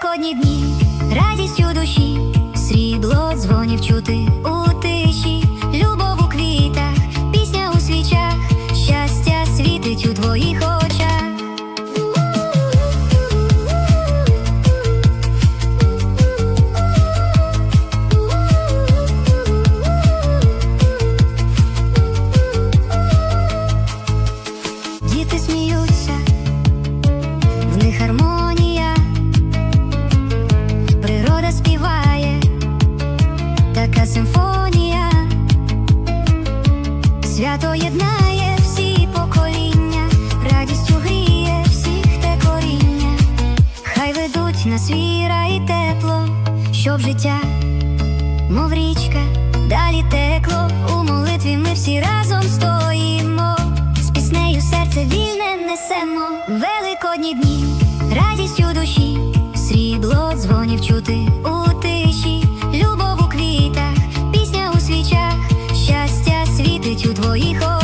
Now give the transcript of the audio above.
спекотні дні, радість у душі, срібло дзвонів чути у тиші, любов у квітах, пісня у свічах, щастя світить у твоїх очах. Діти сміються, в них гармонія. свято єднає всі покоління, радістю гріє всіх те коріння, хай ведуть нас віра і тепло, щоб життя, мов річка, далі текло. У молитві ми всі разом стоїмо, з піснею серце вільне несемо, великодні дні, радістю душі, срібло дзвонів чути. hijo.